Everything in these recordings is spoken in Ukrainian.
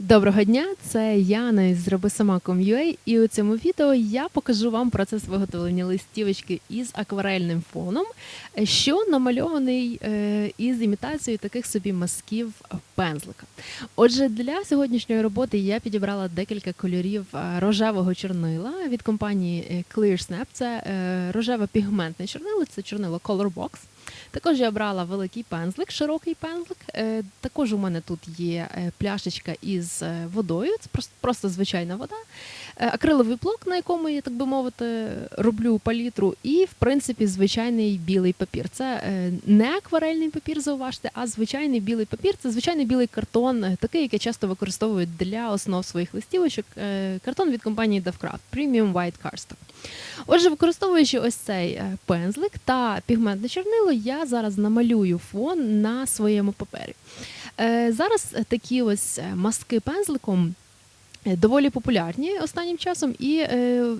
Доброго дня, це Яна із Зроби сама.com.ua і у цьому відео я покажу вам процес виготовлення листівочки із акварельним фоном, що намальований е, із імітацією таких собі мазків пензлика. Отже, для сьогоднішньої роботи я підібрала декілька кольорів е, рожевого чорнила від компанії е, Clear Snap. Це рожеве пігментне чорнило, це чорнило Colorbox. Також я обрала великий пензлик, широкий пензлик. Е, Також у мене тут є е, пляшечка із е, водою, це просто, просто звичайна вода, акриловий блок, на якому я, так би мовити, роблю палітру, і, в принципі, звичайний білий папір. Це не акварельний папір, зауважте, а звичайний білий папір. Це звичайний білий картон, такий, який часто використовують для основ своїх листівочок. Картон від компанії DovCraft Premium White Cardstock. Отже, використовуючи ось цей е, пензлик та пігментне чорнило, я зараз намалюю фон на своєму папері. Е, Зараз такі ось е, мазки пензликом. Доволі популярні останнім часом, і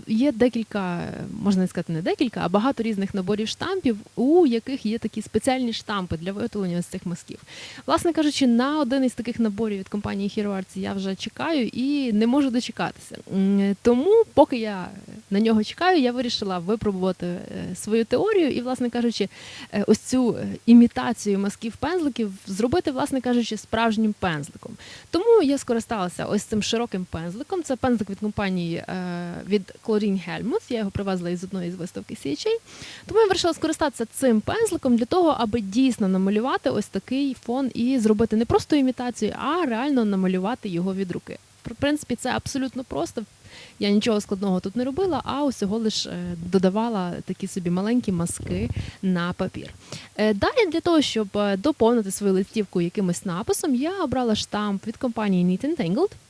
є декілька, можна сказати, не декілька, а багато різних наборів штампів, у яких є такі спеціальні штампи для виготовлення ось цих мазків. Власне кажучи, на один із таких наборів від компанії Hero Arts я вже чекаю і не можу дочекатися. Тому, поки я на нього чекаю, я вирішила випробувати е, свою теорію і, власне кажучи, е, ось цю е, імітацію мазків пензликів зробити, власне кажучи, справжнім пензликом. Тому я скористалася ось цим широким пензликом. Це пензлик від компанії від Chlorine Helmut. Я його привезла із одної з виставки CHA. Тому я вирішила скористатися цим пензликом для того, аби дійсно намалювати ось такий фон і зробити не просто імітацію, а реально намалювати його від руки. В принципі, це абсолютно просто. Я нічого складного тут не робила, а усього лиш е, додавала такі собі маленькі мазки на папір. Е, Далі для того, щоб е, доповнити свою листівку якимось написом, я обрала штамп від компанії Knit and Tangled. Е,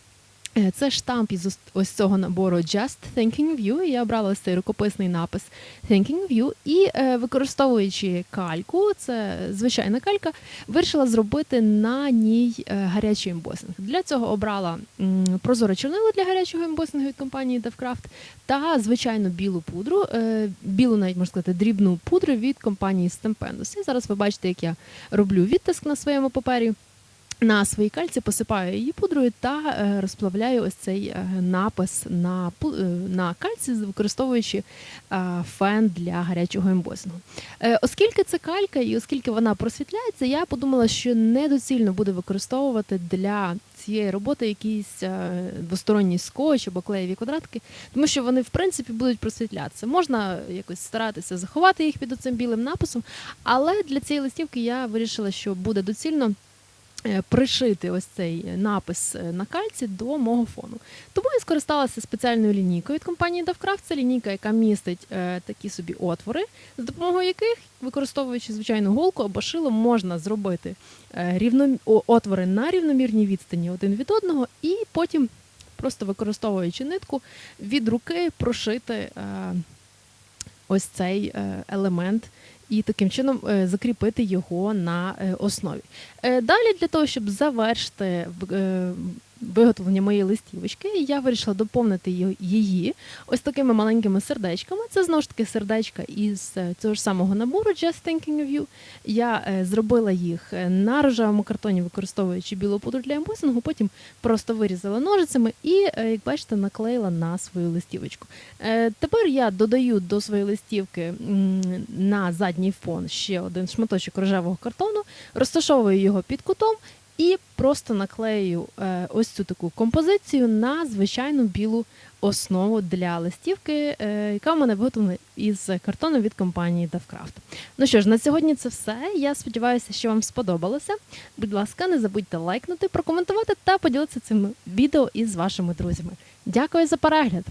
Це штамп із ось цього набору Just Thinking of You. Я обрала цей рукописний напис Thinking You. І е, використовуючи кальку, це звичайна калька, вирішила зробити на ній е, гарячий ембосинг. Для цього обрала прозоре чорнило для гарячого ембосингу від компанії DevCraft та звичайну білу пудру, е, білу навіть можна сказати, дрібну пудру від компанії Stempendous. І зараз ви бачите, як я роблю відтиск на своєму папері. На своїй кальці посипаю її пудрою та е, розплавляю ось цей е, напис на, е, на кальці, використовуючи фен для гарячого ембосингу. Оскільки це калька і оскільки вона просвітляється, я подумала, що недоцільно буде використовувати для цієї роботи якийсь е, двосторонній скотч або клеєві квадратки, тому що вони в принципі будуть просвітлятися. Можна якось старатися заховати їх під оцим білим написом, але для цієї листівки я вирішила, що буде доцільно пришити ось цей напис е, на кальці до мого фону. Тому я скористалася спеціальною лінійкою від компанії DovCraft. Це лінійка, яка містить е, такі собі отвори, за допомогою яких, використовуючи звичайну голку або шило, можна зробити е, рівно... отвори на рівномірній відстані один від одного, і потім, просто використовуючи нитку, від руки прошити е, ось цей е, елемент і таким чином е, закріпити його на е, основі. Далі для того, щоб завершити виготовлення моєї листівочки, і я вирішила доповнити її ось такими маленькими сердечками. Це знову ж таки сердечка із е, цього ж самого набору Just Thinking of You. Я е, зробила їх е, на рожевому картоні, використовуючи білу пудру для ембосингу, потім просто вирізала ножицями і, як бачите, наклеїла на свою листівочку. Тепер я додаю до своєї листівки на задній фон ще один шматочок рожевого картону, розташовую його під кутом і просто наклею е, ось цю таку композицію на звичайну білу основу для листівки, е, яка в мене виготовлена із картону від компанії DevCraft. Ну що ж, на сьогодні це все. Я сподіваюся, що вам сподобалося. Будь ласка, не забудьте лайкнути, прокоментувати та поділитися цим відео із вашими друзями. Дякую за перегляд!